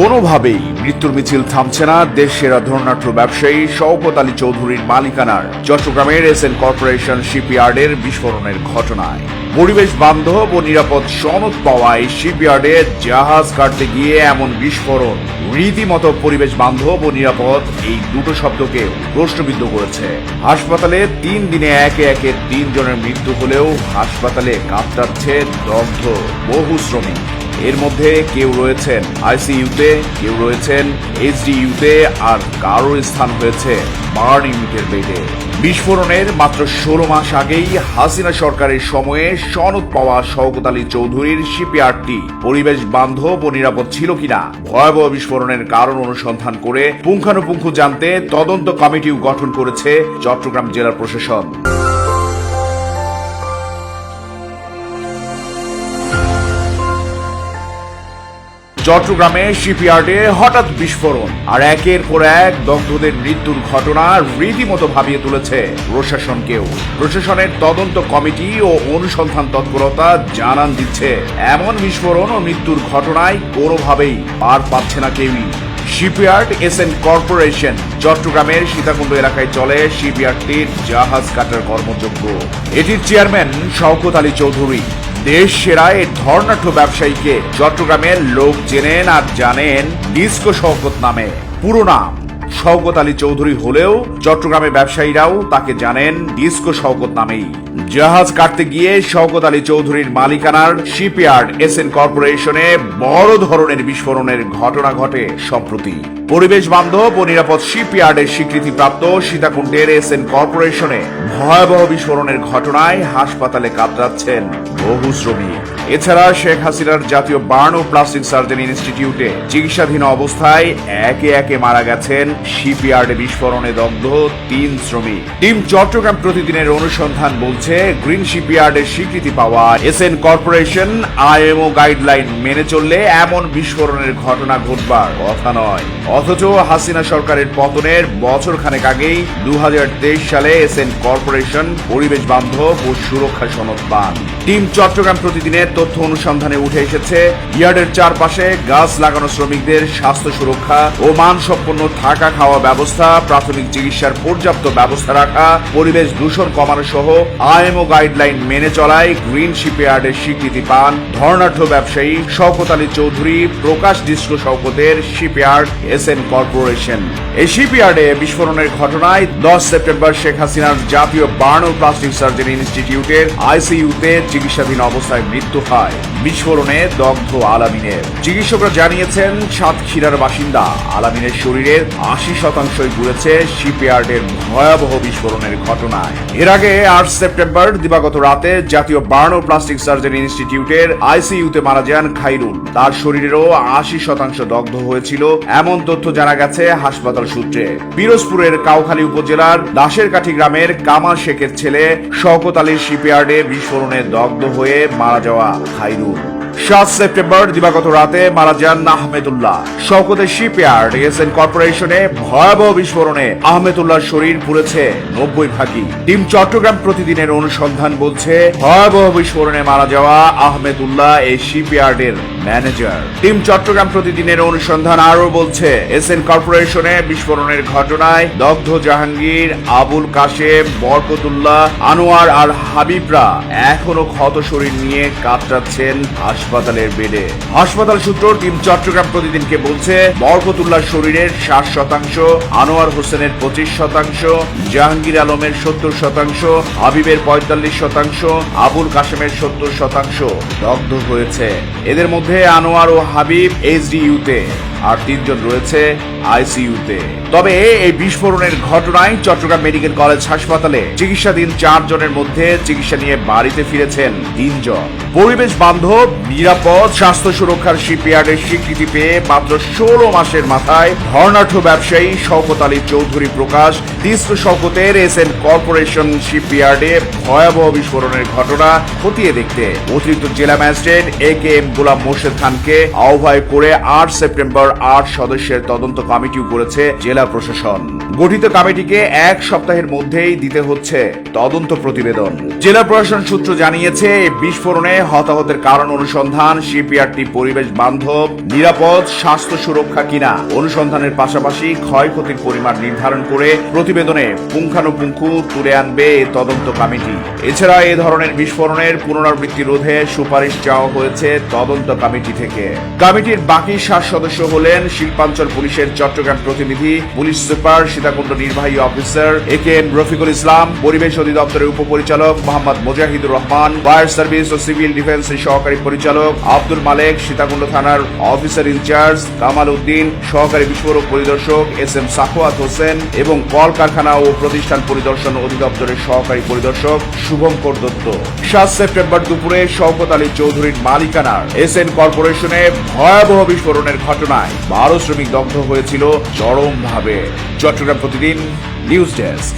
কোনোভাবেই মৃত্যুর মিছিল থামছে না। দেশ সেরা ধর্নাঢ্য ব্যবসায়ী শওকত আলী চৌধুরীর মালিকানার চট্টগ্রামের এস এন কর্পোরেশন শিপইয়ার্ডের বিস্ফোরণের ঘটনায়। পরিবেশ বান্ধব ও নিরাপদ সনদ পাওয়ায় শিপইয়ার্ডে জাহাজ কাটতে গিয়ে এমন বিস্ফোরণ। রীতিমতো পরিবেশ বান্ধব ও নিরাপদ এই দুটো শব্দকে প্রশ্নবিদ্ধ করেছে। হাসপাতালে তিন দিনে একে একে তিনজনের মৃত্যু হলেও হাসপাতালে কাতরাচ্ছে দগ্ধ বহু শ্রমিক। এর মধ্যে কেউ রয়েছেন আইসিইউতে, কেউ রয়েছেন এইচডিইউতে আর কারোর স্থান হয়েছে বার্ন ইউনিটের বেডে। বিস্ফোরণের মাত্র ষোলো মাস আগেই হাসিনা সরকারের সময়ে সনদ পাওয়া শওকত আলী চৌধুরীর শিপইয়ার্ডটি পরিবেশ বান্ধব ও নিরাপদ ছিল কিনা, ভয়াবহ বিস্ফোরণের কারণ অনুসন্ধান করে পুঙ্খানুপুঙ্খ জানতে তদন্ত কমিটিও গঠন করেছে চট্টগ্রাম জেলা প্রশাসন। চট্টগ্রামে শিপইয়ার্ডে হঠাৎ বিস্ফোরণ, আর একের পর এক দগ্ধদের মৃত্যুর ঘটনা রীতিমতো ভাবিয়ে তুলেছে প্রশাসনকেও প্রশাসনের তদন্ত কমিটি ও অনুসন্ধান তৎপরতা জানান দিচ্ছে, এমন বিস্ফোরণ ও মৃত্যুর ঘটনায় কোনোভাবেই পার পাচ্ছে না কেউই। শিপইয়ার্ড এস এন কর্পোরেশন, চট্টগ্রামের সীতাকুণ্ড এলাকায় চলে শিপইয়ার্ডটির জাহাজ কাটার কর্মযোগ্য। এটির চেয়ারম্যান শওকত আলী চৌধুরী। দেশ এই ধর্নাঢ্য ব্যবসায়ীকে চট্টগ্রামের লোক চেনেন আর জানেন ডিস্কো শওকত নামে। পুরো নাম শওকত আলী চৌধুরী হলেও চট্টগ্রামের ব্যবসায়ীরাও তাকে জানেন ডিস্কো শওকত নামেই। জাহাজ কাটতে গিয়ে শওকত আলী চৌধুরীর মালিকানার শিপইয়ার্ড এস এন কর্পোরেশনে বড় ধরনের বিস্ফোরণের ঘটনা ঘটে সম্প্রতি। পরিবেশ বান্ধব ও নিরাপদ শিপইয়ার্ডের স্বীকৃতিপ্রাপ্ত সীতাকুণ্ডের এস এন কর্পোরেশনে ভয়াবহ বিস্ফোরণের ঘটনায় হাসপাতালে কাতরাচ্ছেন বহু শ্রমিক। এছাড়া শেখ হাসিনার জাতীয় বার্ন ও প্লাস্টিক সার্জারি ইনস্টিটিউটে চিকিৎসাধীন অবস্থায় একে একে মারা গেছেন শিপইয়ার্ডে বিস্ফোরণে দগ্ধ তিন শ্রমিক। টিম চট্টগ্রাম প্রতিদিনের অনুসন্ধান বলছে, গ্রিন শিপইয়ার্ডের স্বীকৃতি পাওয়া S N corporation, IMO guideline মেনে চললে এমন বিস্ফোরণের ঘটনা ঘটবার কথা নয়। অথচ হাসিনা সরকারের পতনের বছর খানেক আগেই দু হাজার তেইশ সালে এস এন কর্পোরেশন, পরিবেশ বান্ধব ও সুরক্ষা সনদ পান। টিম চট্টগ্রাম প্রতিদিনের তথ্য অনুসন্ধানে উঠে এসেছে, ইয়ার্ডের চারপাশে গাছ লাগানো শ্রমিকদের স্বাস্থ্য সুরক্ষা ও মানসম্পন্ন থাকা খাওয়া ব্যবস্থা, প্রাথমিক চিকিৎসার পর্যাপ্ত ব্যবস্থা রাখা, পরিবেশ দূষণ কমানো সহ আইএমও গাইডলাইন মেনে চলায় গ্রিন শিপইয়ার্ডের স্বীকৃতি পান ধর্নাঢ্য ব্যবসায়ী শওকত আলী চৌধুরী, প্রকাশ ডিস্কো শওকতের শিপইয়ার্ড এস এন কর্পোরেশন। এই শিপইয়ার্ডে বিস্ফোরণের ঘটনায় দশ সেপ্টেম্বর শেখ হাসিনার জাতীয় বার্ন ও প্লাস্টিক সার্জারি ইনস্টিটিউটের আইসিইউতে চিকিৎসাধীন অবস্থায় মৃত্যু হয়। বিস্ফোরণে দগ্ধ আলামিনের। চিকিৎসকরা জানিয়েছেন, সাতক্ষীরার বাসিন্দা আলামিনের শরীরের আশি শতাংশই ঘুরেছে শিপইয়ার্ডের ভয়াবহ বিস্ফোরণের ঘটনায়। এর আগে আট সেপ্টেম্বর, দিবাগত রাতে জাতীয় বার্ন ও প্লাস্টিক সার্জারি ইনস্টিটিউটের আইসিইউতে মারা যান খাইরুল। তার শরীরেরও আশি শতাংশ দগ্ধ হয়েছিল, এমন তথ্য জানা গেছে হাসপাতাল সূত্রে। পিরোজপুরের কাউখালী উপজেলার দাসের কাঠি গ্রামের কামাল শেখের ছেলে শওকত আলীর শিপইয়ার্ডে বিস্ফোরণে দগ্ধ হয়ে মারা যাওয়া খাইরুল। সাত সেপ্টেম্বর দিবাগত রাতে মারা যান আহমেদুল্লাহ। শওকতের শিপইয়ার্ড এস এন কর্পোরেশনে ভয়াবহ বিস্ফোরণে আহমেদুল্লাহর শরীর পুড়েছে নব্বই ভাগই। টিম চট্টগ্রাম প্রতিদিনের অনুসন্ধান বলছে, ভয়াবহ বিস্ফোরণে মারা যাওয়া আহমেদুল্লাহ এই শিপইয়ার্ডের ম্যানেজার। টিম চট্টগ্রাম প্রতিদিনের অনুসন্ধান আরও বলছে এস এন কর্পোরেশনে বিস্ফোরণের ঘটনায় দগ্ধ জাহাঙ্গীর, আবুল কাশেম, বরকতুল্লাহ, আনোয়ার আর হাবিবরা এখনও ক্ষত শরীর নিয়ে কাতরাচ্ছেন হাসপাতালের বেডে। হাসপাতাল সূত্র, টিম চট্টগ্রাম প্রতিদিনকে বলছে বরকতুল্লাহ শরীরের ষাট শতাংশ, আনোয়ার হোসেনের পঁচিশ শতাংশ, জাহাঙ্গীর আলমের সত্তর শতাংশ, হাবিবের পঁয়তাল্লিশ শতাংশ, আবুল কাশেমের সত্তর শতাংশ দগ্ধ হয়েছে। এদের মধ্যে আনোয়ার ও হাবিব এইচডিইউতে, আর তিনজন রয়েছে আইসিইউতে। তবে এই বিস্ফোরণের ঘটনায় চট্টগ্রাম মেডিকেল কলেজ হাসপাতালে চিকিৎসাধীন চারজনের মধ্যে চিকিৎসা নিয়ে বাড়িতে ফিরেছেন তিনজন। পরিবেশ বান্ধব নিরাপদ স্বাস্থ্য সুরক্ষার শিপইয়ার্ডের স্বীকৃতি পেয়ে মাত্র ষোলো মাসের মাথায় ধর্নাঢ্য ব্যবসায়ী শওকত আলী চৌধুরী প্রকাশ তিস্র শওকতের এস এন কর্পোরেশন শিপইয়ার্ডে ভয়াবহ বিস্ফোরণের ঘটনা খতিয়ে দেখতে। অতিরিক্ত জেলা magistrate A K M Golam Morshed খানকে আহ্বায় করে আট সেপ্টেম্বর আট সদস্যের তদন্ত কমিটিও করেছে জেলা প্রশাসন। গঠিত কমিটিকে এক সপ্তাহের মধ্যেই দিতে হচ্ছে তদন্ত প্রতিবেদন। জেলা প্রশাসন সূত্র জানিয়েছে, এই বিস্ফোরণে হতাহতের কারণ অনুসন্ধান শিপইয়ার্ডটি পরিবেশ বান্ধব, নিরাপদ, স্বাস্থ্য সুরক্ষা কিনা। অনুসন্ধানের পাশাপাশি ক্ষয়ক্ষতির পরিমাণ নির্ধারণ করে প্রতিবেদনে পুঙ্খানুপুঙ্খ তুলে আনবে তদন্ত কমিটি। এছাড়া এ ধরনের বিস্ফোরণের পুনরাবৃত্তি রোধে সুপারিশ চাওয়া হয়েছে তদন্ত কমিটি থেকে। কমিটির বাকি সাত সদস্য হলেন শিল্পাঞ্চল পুলিশের চট্টগ্রাম প্রতিনিধি, পুলিশ সুপার, সীতাকুণ্ড নির্বাহী officer A K M Rafiqul Islam, পরিবেশ অধিদপ্তরের উপপরিচালক মোহাম্মদ মোজাহিদুর রহমান, ফায়ার সার্ভিস ও সিভিল ডিফেন্সের সহকারী পরিচালক আব্দুল মালেক, সীতাকুণ্ড থানার অফিসার ইনচার্জ কামাল উদ্দিন, সহকারী বিস্ফোরক পরিদর্শক এস এম সাখোয়াত হোসেন এবং কলকারখানা ও প্রতিষ্ঠান পরিদর্শন অধিদপ্তরের সহকারী পরিদর্শক শুভঙ্কর দত্ত। সাত সেপ্টেম্বর দুপুরে শওকত আলী চৌধুরীর মালিকানার এস এন কর্পোরেশনে ভয়াবহ বিস্ফোরণের ঘটনায় বারো শ্রমিক দগ্ধ হয়েছিল চরমভাবে। চট্টগ্রাম প্রতিদিন নিউজ ডেস্ক।